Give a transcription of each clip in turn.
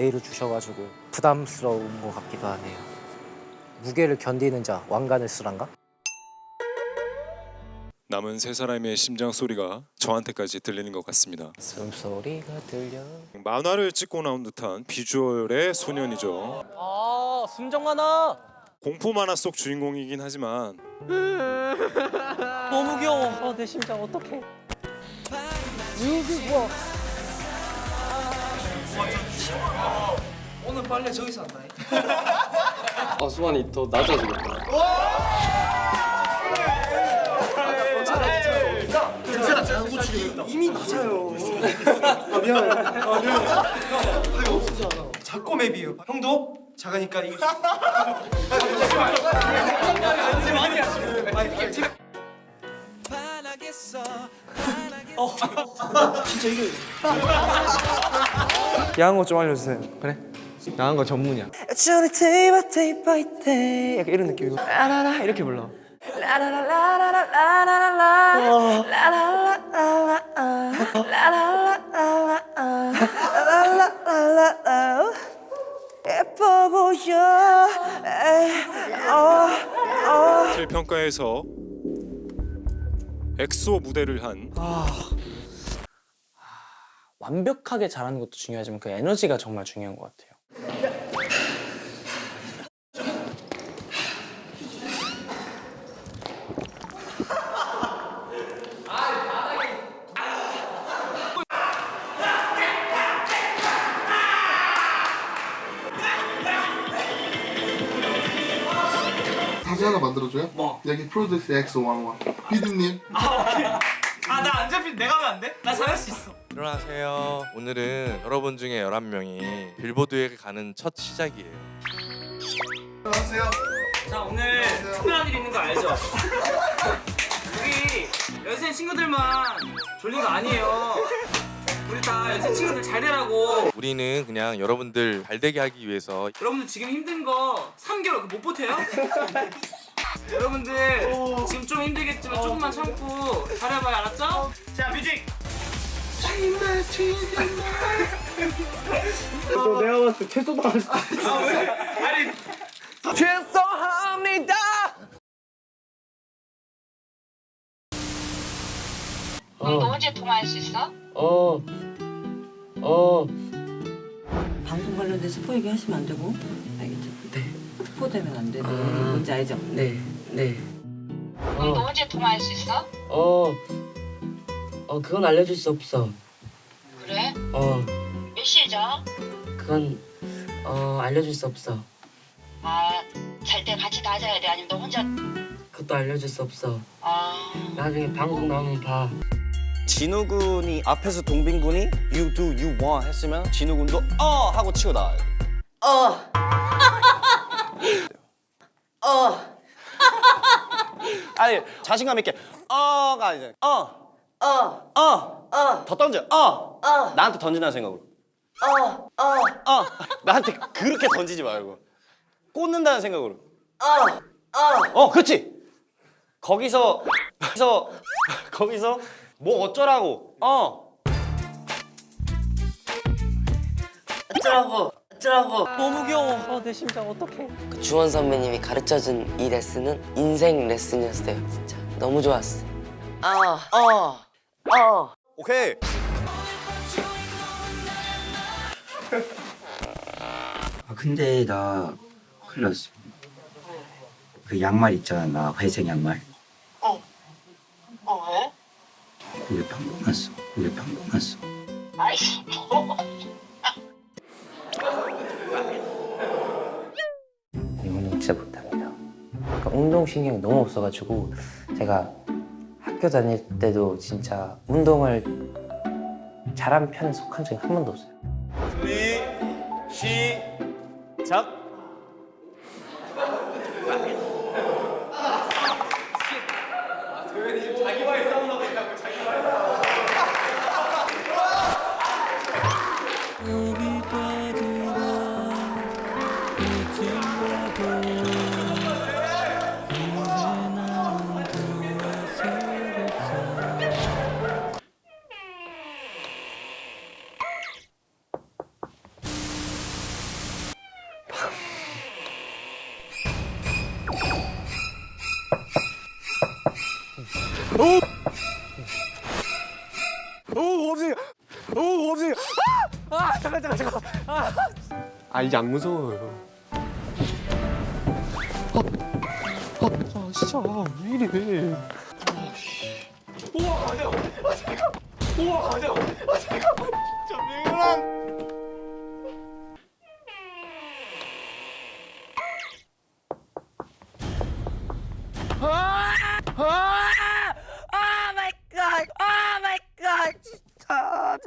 A를 주셔가지고 부담스러운 것 같기도 하네요. 무게를 견디는 자 왕관을 쓰란가? 남은 세 사람의 심장 소리가 저한테까지 들리는 것 같습니다. 숨소리가 들려. 만화를 찍고 나온 듯한 비주얼의 소년이죠. 아 순정 만화. 공포 만화 속 주인공이긴 하지만 너무 귀여워. 아, 내 심장 어떡해. 이게 뭐야? 오늘 빨래 저기서 한다. 아 수환이 더 낮아지겠다. 이미 낮아요. 아 미안해. 아 미안해. 이거 없지 않아. 작고 맵이에요. 형도 작으니까 많이 하시고. 아니 제가. 어. 진짜 이거. 야한 거 좀 알려주세요. 그래? 야한 거 전문이야. 저리 day by day by day. 약간 이런 느낌이고. 라라라 이렇게 불러. 예뻐 보여. 실평가에서 엑소 무대를 한 완벽하게 잘하는 것도 중요하지만 그 에너지가 정말 중요한 것 같아요. 사진 하나 만들어줘요? 뭐? 여기 프로듀스 X101 피디님 아 나 안 잡힌 내가 하면 안 돼? 나 잘할 수 있어. 일어나세요. 오늘은 여러분 중에 11명이 빌보드에 가는 첫 시작이에요. 안녕하세요 자 오늘 특별한 일 있는 거 알죠? 우리 연세 친구들만 졸린 거 아니에요. 우리 다 연세 친구들 잘 되라고. 우리는 그냥 여러분들 잘 되게 하기 위해서 여러분들 지금 힘든 거 3개월 그거 못 버텨요? 여러분들 지금 좀 힘들겠지만 조금만 참고 잘해봐요 알았죠? 자 뮤직. 너 내가 봤을 때 최소 때. 아 왜? 아니 죄송합니다. 그럼 너 언제 통화할 수 있어? 어. 어. 방송 관련된 스포 얘기 하시면 안 되고 알겠죠? 네. 스포되면 안 되고 뭔지 알죠? 네. 네. 그럼 너 언제 통화할 수 있어? 어. 어 그건 알려줄 수 없어. 그래? 어 몇 시에 자? 그건 어 알려줄 수 없어. 아, 잘 때 같이 다 자야 돼? 아니면 너 혼자? 그것도 알려줄 수 없어. 아, 나중에 방송 나오면 봐. 진우 군이 앞에서 동빈 군이 you do you want 했으면 진우 군도 어 하고 치고 나와요. 어. 어. 아니 자신감 있게 어가 아니잖아요. 어, 어. 어, 어. 더 던져. 어, 어. 나한테 던진다는 생각으로. 어. 어. 어, 나한테 그렇게 던지지 말고 꽂는다는 생각으로. 어. 어. 어, 그렇지. 거기서 거기서 거기서 뭐 어쩌라고. 어, 어쩌라고. 어쩌라고. 너무 귀여워. 아, 내 심장 어떡해. 그 주원 선배님이 가르쳐준 이 레슨은 인생 레슨이었어요. 진짜 너무 좋았어. 아. 어. 어. 오케이. 아 근데 나 큰일 났어 그 양말 있잖아 나 회색 양말 어. 어, 왜? 그게 방금 났어 그게 방금 났어 아이씨, 그러니까 운동신경이 너무 없어가지고 제가 학교 다닐 때도 진짜 운동을 잘한 편에 속한 적이 한 번도 없어요. 시작. 오 없지. 오 없지. 아! 아 잠깐 잠깐 잠깐. 아, 아 이제 안 무서워요. 아, 아, 아 진짜 왜 이래? 우와 아 잠깐. 우와 내가 아 잠깐. 진짜 민규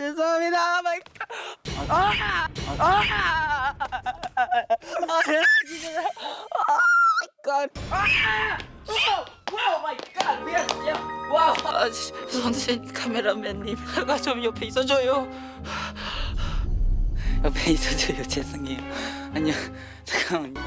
죄송합니다. 마이 갓! 아! 아! 아, 진짜. 아 갓! 아! 와우 마이 갓! 미안해요. 아, 지- 선생님 카메라맨님, 제가 좀 옆에 있어줘요. 옆에 있어줘요. 죄송해요. 아니요. 잠깐만요.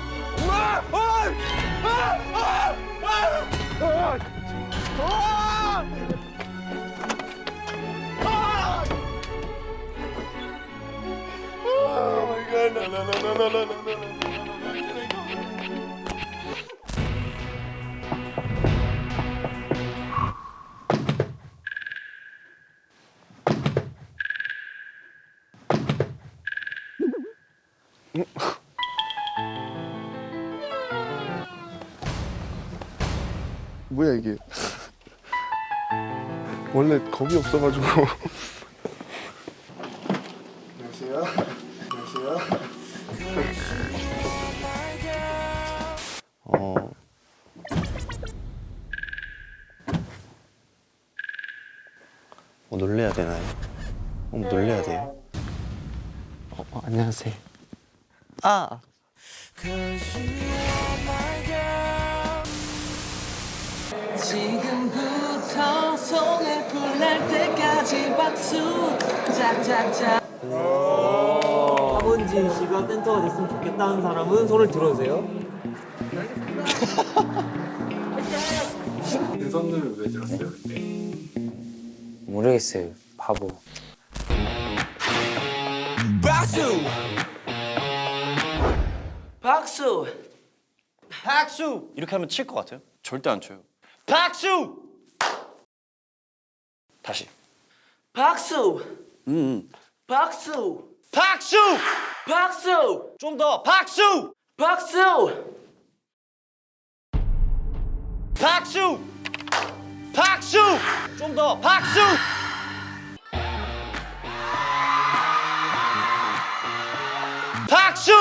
뭐야 이게? 원래 겁이 없어가지고. 뭐 놀래야 되나요? 어, 뭐 놀래야 돼요? 어, 어, 안녕하세요. 아. 지금부터 손에 불날 때까지 박수 짝짝짝 하문진 씨가 센터가 됐으면 좋겠다는 사람은 손을 들어주세요. 모르겠어요. 바보. 박수 박수 이렇게 하면 칠 것 같아요? 절대 안 쳐요. 박수. 다시. 박수 음. 박수 박수. 박수 좀 더 박수. 박수 박수. 박수. 좀 더 박수. 박수.